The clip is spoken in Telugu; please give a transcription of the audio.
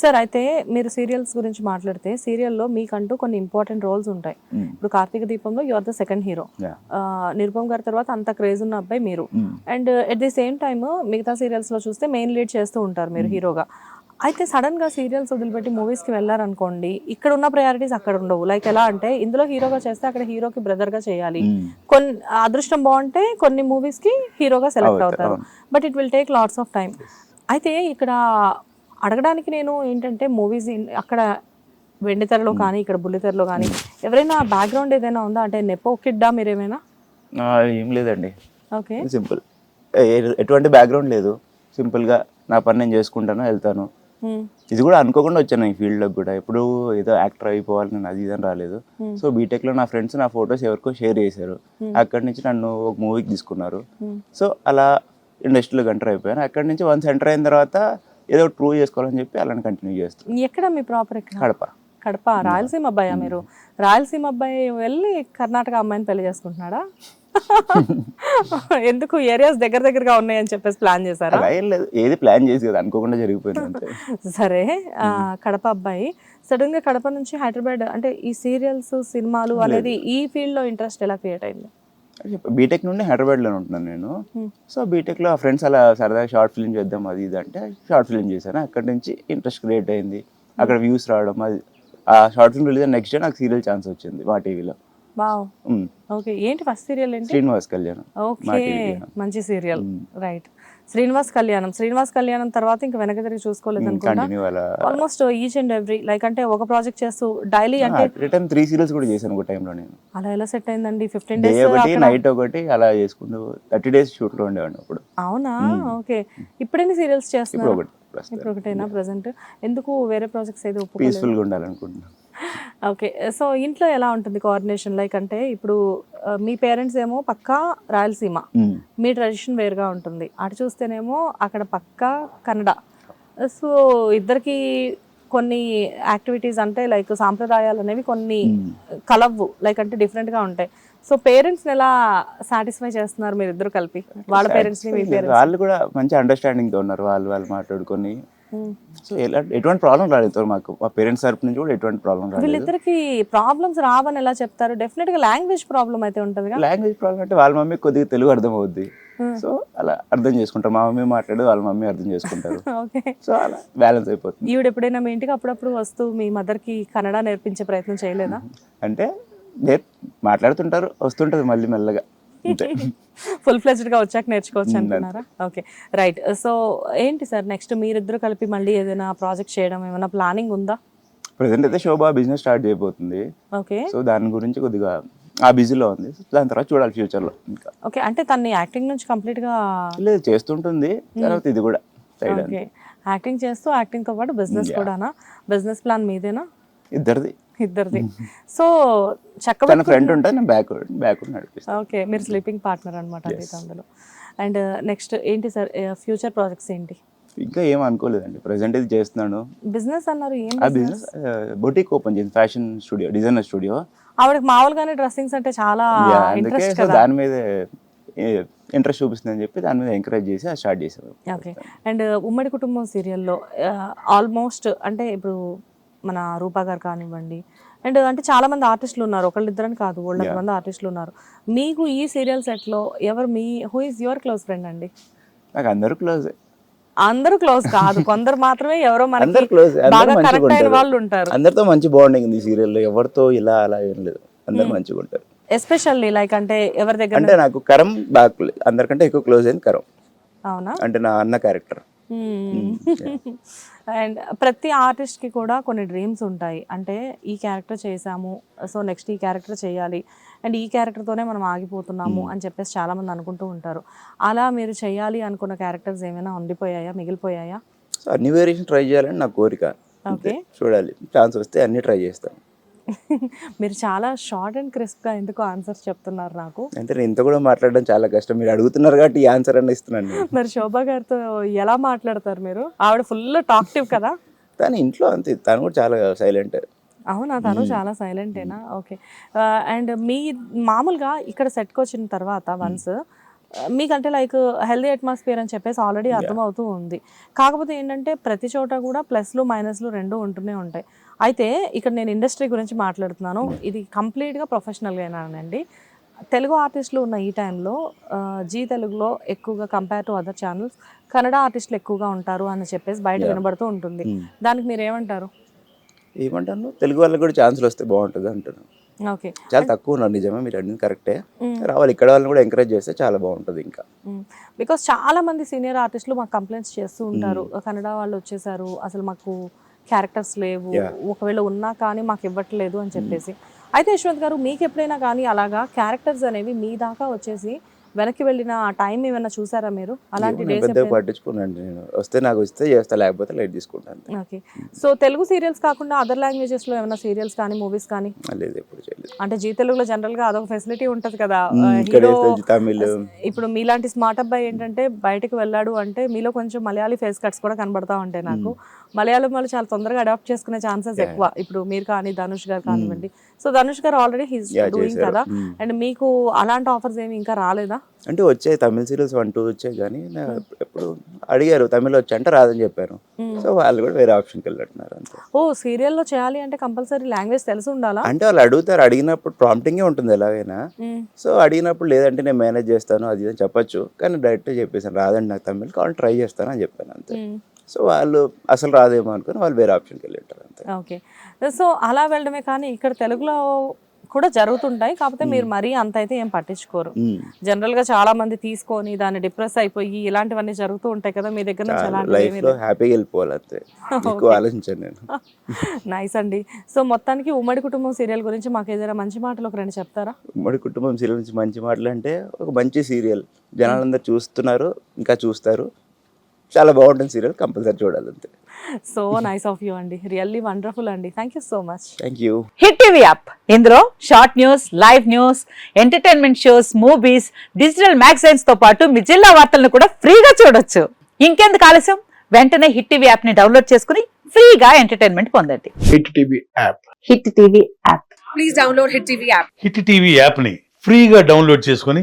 సార్ అయితే మీరు సీరియల్స్ గురించి మాట్లాడితే సీరియల్లో మీకంటూ కొన్ని ఇంపార్టెంట్ రోల్స్ ఉంటాయి. Mm. ఇప్పుడు కార్తీక దీపంలో you are the second hero. Nirupam గారి తర్వాత అంత క్రేజ్ ఉన్న అబ్బాయి మీరు. And at the same time మిగతా సీరియల్స్లో చూస్తే మెయిన్ లీడ్ చేస్తూ ఉంటారు మీరు హీరోగా. అయితే సడన్గా సీరియల్స్ వదిలిపెట్టి మూవీస్కి వెళ్ళారనుకోండి ఇక్కడ ఉన్న ప్రయారిటీస్ అక్కడ ఉండవు. లైక్ ఎలా అంటే ఇందులో హీరోగా చేస్తే అక్కడ హీరోకి బ్రదర్గా చేయాలి. Mm. కొన్ని అదృష్టం బాగుంటే కొన్ని మూవీస్కి హీరోగా సెలెక్ట్ అవుతారు, అవుతారు. But it will take lots of time అయితే ఇక్కడ అడగడానికి నేను ఏంటంటే మూవీస్ అక్కడ వెండితెరలో కానీ ఇక్కడ బుల్లితెరలో కానీ ఎవరైనా బ్యాక్గ్రౌండ్ ఏదైనా ఉందా? అంటే నెపో కిడ్డా మీరేమైనా ఏం లేదండి. Okay simple. ఎటువంటి బ్యాక్గ్రౌండ్ లేదు. సింపుల్గా నా పని నేను చేసుకుంటాను వెళ్తాను. ఇది కూడా అనుకోకుండా వచ్చాను ఈ ఫీల్డ్లోకి కూడా. ఎప్పుడు ఏదో యాక్టర్ అయిపోవాలి నేను అది ఇదని రాలేదు. సో బీటెక్లో నా ఫ్రెండ్స్ నా ఫొటోస్ ఎవరికో షేర్ చేశారు. అక్కడి నుంచి నన్ను ఒక మూవీకి తీసుకున్నారు. సో అలా ఇండస్ట్రీలోకి ఎంటర్ అయిపోయాను. అక్కడి నుంచి వన్స్ ఎంటర్ అయిన తర్వాత ఏదో ప్రూవ్ చేసుకోవాలని చెప్పి అలానే కంటిన్యూ చేస్తాను ఎక్కడ మీ ప్రాపర్ ఎక్కడ? కడప. కడప రాయలసీమ అబ్బాయా మీరు? రాయలసీమ అబ్బాయి వెళ్ళి కర్ణాటక అమ్మాయిని పెళ్ళి చేసుకుంటున్నాడా? ఎందుకు? ఏరియాస్ దగ్గర దగ్గరగా ఉన్నాయని చెప్పేసి ప్లాన్ చేశారా? లేదు. ఏది ప్లాన్ చేసి కదా అనుకోకుండా జరిగిపోయింది సరే కడప అబ్బాయి. సడన్గా కడప నుంచి హైదరాబాద్ అంటే ఈ సీరియల్స్ సినిమాలు అనేది ఈ ఫీల్డ్లో ఇంట్రెస్ట్ ఎలా క్రియేట్ అయింది? బీటెక్ నుండి హైదరాబాద్లో ఉంటున్నాను నేను. సో బీటెక్లో ఆ ఫ్రెండ్స్ అలా సరదాగా షార్ట్ ఫిల్మ్ చేద్దాం అది ఇది అంటే షార్ట్ ఫిల్మ్ చేశాను. అక్కడి నుంచి ఇంట్రెస్ట్ క్రియేట్ అయింది. అక్కడ వ్యూస్ రావడం అది ఆ short film release next day నాకు సీరియల్ ఛాన్స్ వచ్చింది మా టీవీలో ఓకే ఏంటి ఫస్ట్ సీరియల్ ఏంటి? శ్రీనివాస్ కళ్యాణ్. ఓకే మంచి సీరియల్. రైట్. శ్రీనివాస్ కళ్యాణం. శ్రీనివాస్ కళ్యాణం తర్వాత ఇంకా వెనక తిరిగి చూసుకోలేదు అనుకుంటా. Almost each and every like అంటే ఒక ప్రాజెక్ట్ చేస్తూ డైలీ అంటే రిటర్న్ త్రీ సీరియల్స్ కూడా చేశాను ఒక టైంలో నేను. అలా ఎలా సెట్ అయిందండి? ఫిఫ్టీన్ డేస్ ఒకటి నైట్ ఒకటి అలా చేసుకుంటూ థర్టీ డేస్ షూట్లో ఉండేవాడిని అప్పుడు. అవునా? ఓకే. ఇప్పుడెన్ని సీరియల్స్ ఇప్పుడు చేస్తున్నారు? ఇప్పుడు ఒకటేనా? ప్రజెంట్ ఎందుకు వేరే ప్రాజెక్ట్స్ ఏదో ఒప్పుకోలేదు? పీస్ఫుల్గా ఉండాలనుకుంటున్నాను. ఓకే సో ఇంట్లో ఎలా ఉంటుంది కోఆర్డినేషన్ లైక్ అంటే ఇప్పుడు ఆ, మీ పేరెంట్స్ ఏమో పక్కా రాయలసీమ. ఉమ్. మీ ట్రెడిషన్ వేరుగా ఉంటుంది. అటు చూస్తేనేమో అక్కడ పక్కా కన్నడ. సో ఇద్దరికి కొన్ని యాక్టివిటీస్ అంటే లైక్ సాంప్రదాయాలు అనేవి కొన్ని కలవ్వు లైక్ అంటే different గా ఉంటాయి. సో పేరెంట్స్ని ఎలా సాటిస్ఫై చేస్తున్నారు మీరు ఇద్దరు కలిపి? వాళ్ళ పేరెంట్స్ని మీ పేరెంట్స్ వాళ్ళు కూడా మంచి అండర్స్టాండింగ్తో ఉన్నారు. వాళ్ళు వాళ్ళు మాట్లాడుకొని సో ఎలా ఎటువంటి ప్రాబ్లం రాలేదు మాకు. మా పేరెంట్స్ తరపు నుంచి కూడా ఎటువంటి ప్రాబ్లం రాలేదు. వీళ్ళిద్దరికి ప్రాబ్లమ్స్ రావని ఎలా చెప్తారు? డెఫినెట్గా లాంగ్వేజ్ ప్రాబ్లం అయితే ఉంటుందిగా లాంగ్వేజ్ ప్రాబ్లం అంటే వాళ్ళ మమ్మీ కొద్దిగా తెలుగు అర్థం అవుద్ది. సో అలా అర్థం చేసుకుంటారు. మా మమ్మీ మాట్లాడేది వాళ్ళ మమ్మీ అర్థం చేసుకుంటారు. ఓకే సో అలా బ్యాలెన్స్ అయిపోతుంది. ఈవిడ ఎప్పుడైనా మీ ఇంటికి అప్పుడప్పుడు వస్తూ మీ మదర్కి కన్నడ నేర్పించే ప్రయత్నం చేయలేదా? అంటే మాట్లాడుతుంటారు వస్తుంటది మళ్ళీ మెల్లగా. ఫుల్ ఫ్లెజ్డ్ గా వచ్చాక నేర్చుకోవచ్చు అంటున్నారా? ఓకే రైట్ సో ఏంటి సార్ నెక్స్ట్ మీరిద్దరు కలిపి మళ్ళీ ఏదైనా ప్రాజెక్ట్ చేయడం ఏమైనా ప్లానింగ్ ఉందా? ప్రజెంట్ అయితే శోభా బిజినెస్ స్టార్ట్ చేయబోతుంది. ఓకే సో దాని గురించి కొద్దిగా ఆ బిజీలో ఉంది. దాని తర్వాత చూడాలి ఫ్యూచర్లో ఇంకా. ఓకే అంటే తన్ని యాక్టింగ్ నుంచి కంప్లీట్గా లేదు చేస్తుంటుంది. తర్వాత ఇది కూడా సైడ్ ఓకే యాక్టింగ్ చేస్తూ యాక్టింగ్తో పాటు బిజినెస్ కూడానా? బిజినెస్ ప్లాన్ మీదేనా? ఇద్దరిది. ఇద్దరిది. సో చక్క తన ఫ్రెండ్ ఉంటే నేను బ్యాక్ బ్యాక్ నడిపిస్తాను ఓకే మీరు స్లీపింగ్ పార్ట్నర్ అనమాట అది అందులో. అండ్ నెక్స్ట్ ఏంటి సార్ ఫ్యూచర్ ప్రాజెక్ట్స్ ఏంటి? ఇంకా ఏం అనుకోలేదండి. ప్రజెంట్ ఇది చేస్తున్నాను. బిజినెస్ అన్నారు ఏం ఆ బిజినెస్? బొటిక్ ఓపెన్ చేసింది ఫ్యాషన్ స్టూడియో డిజైనర్ స్టూడియో. ఆవిడకి మామూలుగానే డ్రెస్సింగ్స్ అంటే చాలా ఇంట్రెస్ట్ కదా. దాని మీద ఇంట్రెస్ట్ చూపిస్తుందని చెప్పి దాని మీద ఎంకరేజ్ చేసి స్టార్ట్ చేసాము ఓకే అండ్ ఉమ్మడి కుటుంబం సీరియల్లో ఆల్మోస్ట్ అంటే ఇప్పుడు మన రూపా గారు కానివ్వండి. అండ్ అంటే చాలా మంది ఆర్టిస్టులు ఉన్నారు. ఒకళ్ళిద్దరని కాదు వాళ్ళ మంది ఆర్టిస్టులు ఉన్నారు. మీకు ఈ సీరియల్ సెట్లో ఎవరు మీ who is your close friend అండి? నాకు అందరూ క్లోజ్ అందరూ క్లోజ్ కాదు. కొందరు మాత్రమే ఎవరో అందరు క్లోజ్ బాగా అయిన వాళ్ళు ఉంటారు. అందరితో మంచి బాండింగ్ ఉంది సీరియల్లో ఎవరితో ఇలా అలా ఏం లేదు. అందరు మంచిగా ఉంటారు. ఎస్పెషల్లీ లైక్ అంటే ఎవరి దగ్గర అంటే నాకు కరం బాగా. అందరికంటే ఎక్కువ క్లోజ్ అయింది కరం. అవునా? అంటే నా అన్న క్యారెక్టర్ అండ్ ప్రతి ఆర్టిస్ట్కి కూడా కొన్ని డ్రీమ్స్ ఉంటాయి. అంటే ఈ క్యారెక్టర్ చేసాము సో నెక్స్ట్ ఈ క్యారెక్టర్ చేయాలి. అండ్ ఈ character తోనే మనం ఆగిపోతున్నాము అని చెప్పేసి చాలా మంది అనుకుంటూ ఉంటారు. అలా మీరు చేయాలి అనుకున్న క్యారెక్టర్స్ ఏమైనా ఉండిపోయాయా మిగిలిపోయాయా? అన్ని వేరియేషన్ ట్రై చేయాలని నా కోరిక. చూడాలి. ఛాన్స్ వస్తే అన్ని ట్రై చేస్తాను. మీరు చాలా షార్ట్ అండ్ క్రిస్ప్గా ఎందుకు ఆన్సర్స్ చెప్తున్నారు నాకు? అంటే నేను ఇంత కూడా మాట్లాడడం చాలా కష్టం. మీరు అడుగుతున్నారు కాబట్టి ఈ ఆన్సర్ అన్న ఇస్తున్నాను నేను. మరి శోభా గారితో ఎలా మాట్లాడతారు మీరు? ఆవిడ ఫుల్ టాక్టివ్ కదా? తను ఇంట్లో అంతే. తను కూడా చాలా సైలెంట్ అవునా? తను చాలా సైలెంటేనా ఓకే. అండ్ మీ మామూలుగా ఇక్కడ సెట్కి వచ్చిన తర్వాత వన్స్ మీకంటే లైక్ హెల్దీ అట్మాస్ఫియర్ అని చెప్పేసి ఆల్రెడీ అర్థమవుతూ ఉంది. కాకపోతే ఏంటంటే ప్రతి చోట కూడా ప్లస్లు మైనస్లు రెండు ఉంటూనే ఉంటాయి. అయితే ఇక్కడ నేను ఇండస్ట్రీ గురించి మాట్లాడుతున్నాను. ఇది కంప్లీట్గా ప్రొఫెషనల్గానండి తెలుగు ఆర్టిస్టులు ఉన్న ఈ టైంలో జీ తెలుగులో ఎక్కువగా compare to other channels Kannada ఆర్టిస్టులు ఎక్కువగా ఉంటారు అని చెప్పేసి బయట వినబడుతూ ఉంటుంది. దానికి మీరు ఏమంటారు ఏమంటాను? తెలుగు వాళ్ళకి కూడా ఛాన్సులు వస్తే బాగుంటుంది అంటున్నాను. చాలా తక్కువ ఉన్నారు నిజమే మీరు అన్ని కరెక్టే. రావాలి ఇక్కడ వాళ్ళని కూడా ఎంకరేజ్ చేస్తే చాలా బాగుంటుంది ఇంకా. బికాస్ చాలా మంది సీనియర్ ఆర్టిస్టులు మాకు కంప్లైంట్స్ చేస్తూ ఉంటారు. కన్నడ వాళ్ళు వచ్చేసారు అసలు మాకు క్యారెక్టర్స్ లేవు ఒకవేళ ఉన్నా కానీ మాకు ఇవ్వట్లేదు అని చెప్పేసి. అయితే యశ్వంత్ గారు మీకు ఎప్పుడైనా కానీ అలాగా క్యారెక్టర్స్ అనేవి మీ దాకా వచ్చేసి వెనక్కి వెళ్ళిన ఆ టైం ఏమైనా చూసారా మీరు? అలాంటి డేస్ పట్టించుకున్నాను నేను. వస్తే నాకు వస్తే చేస్తా లేకపోతే లైట్ తీసుకుంటాను. ఓకే సో తెలుగు సీరియల్స్ కాకుండా అదర్ లాంగ్వేజెస్లో ఏమైనా సీరియల్స్ కానీ మూవీస్ కానీ? లేదు ఎప్పుడు చేయలేదు. అంటే జీ తెలుగులో జనరల్గా అదొక ఫెసిలిటీ ఉంటది కదా. తమిళ్. ఇప్పుడు మీలాంటి స్మార్ట్ అబ్బాయి ఏంటంటే బయటకు వెళ్ళాడు అంటే మీలో కొంచెం మలయాళీ ఫేస్ కట్స్ కూడా కనబడతా ఉంటాయి నాకు. మలయాళం వాళ్ళు చాలా తొందరగా అడాప్ట్ చేసుకునే ఛాన్సెస్ ఎక్కువ. ఇప్పుడు మీరు కానీ ధనుష్ గారు కానివ్వండి. సో ధనుష్ గారు ఆల్రెడీ హీస్ డూయింగ్. కదా. అండ్ మీకు అలాంటి ఆఫర్స్ ఏమి ఇంకా రాలేదా? అంటే వచ్చాయి తమిళ సీరియల్స్ వన్ టూ వచ్చాయి కానీ ఎప్పుడు అడిగారు తమిళ వచ్చి అంటే రాదని చెప్పాను సో వాళ్ళు కూడా వేరే ఆప్షన్కి వెళ్ళట్టున్నారు అంతే. ఓ సీరియల్లో చేయాలి అంటే కంపల్సరీ లాంగ్వేజ్ తెలిసి ఉండాలా? అంటే వాళ్ళు అడుగుతారు అడిగినప్పుడు ప్రాంప్టింగే ఉంటుంది ఎలాగైనా. సో అడిగినప్పుడు లేదంటే నేను మేనేజ్ చేస్తాను అది అని చెప్పొచ్చు. కానీ డైరెక్ట్గా చెప్పేసాను రాదండి నాకు తమిళ్ కావాలి ట్రై చేస్తాను అని చెప్పాను అంతే. సో వాళ్ళు అసలు రాదేమో అనుకుని వాళ్ళు వేరే ఆప్షన్కి వెళ్ళింటారు అంతే. ఓకే. సో అలా వెళ్ళడమే కానీ ఇక్కడ తెలుగులో కూడా జరుగుతుంటాయి. కాకపోతే మీరు మరీ అంత అయితే ఏం పట్టించుకోరు. జనరల్గా చాలా మంది తీసుకొని దాన్ని డిప్రెస్ అయిపోయి ఇలాంటివన్నీ జరుగుతూ ఉంటాయి కదా మీ దగ్గర లైఫ్లో హ్యాపీగా వెళ్ళిపోవాలి అంతే. ఎక్కువ ఆలోచించాను నేను. నైస్ అండి. సో మొత్తానికి ఉమ్మడి కుటుంబం సీరియల్ గురించి మాకు ఏదైనా మంచి మాటలు ఒక రెండు చెప్తారా? ఉమ్మడి కుటుంబం సీరియల్ నుంచి మంచి మాటలు అంటే ఒక మంచి సీరియల్. జనాలందరూ చూస్తున్నారు ఇంకా చూస్తారు. చాలా బాగుంటుంది సీరియల్ కంపల్సరీ చూడాలి అంతే. సో నైస్ ఆఫ్ యూ అండి. రియల్లీ వండర్ఫుల్ అండి. Thank you so much thank you hit TV app. ఇందులో short news live news entertainment shows movies digital మ్యాగజైన్స్తో పాటు మీ జిల్లా వార్తలను కూడా ఫ్రీగా చూడొచ్చు. ఇంకెందుకు ఆలస్యం? వెంటనే హిట్ టీవీ యాప్ని డౌన్లోడ్ చేసుకుని ఫ్రీగా ఎంటర్టైన్మెంట్ పొందండి. Hit TV app. Hit TV app. Hit TV యాప్ని ఫ్రీగా డౌన్లోడ్ చేసుకొని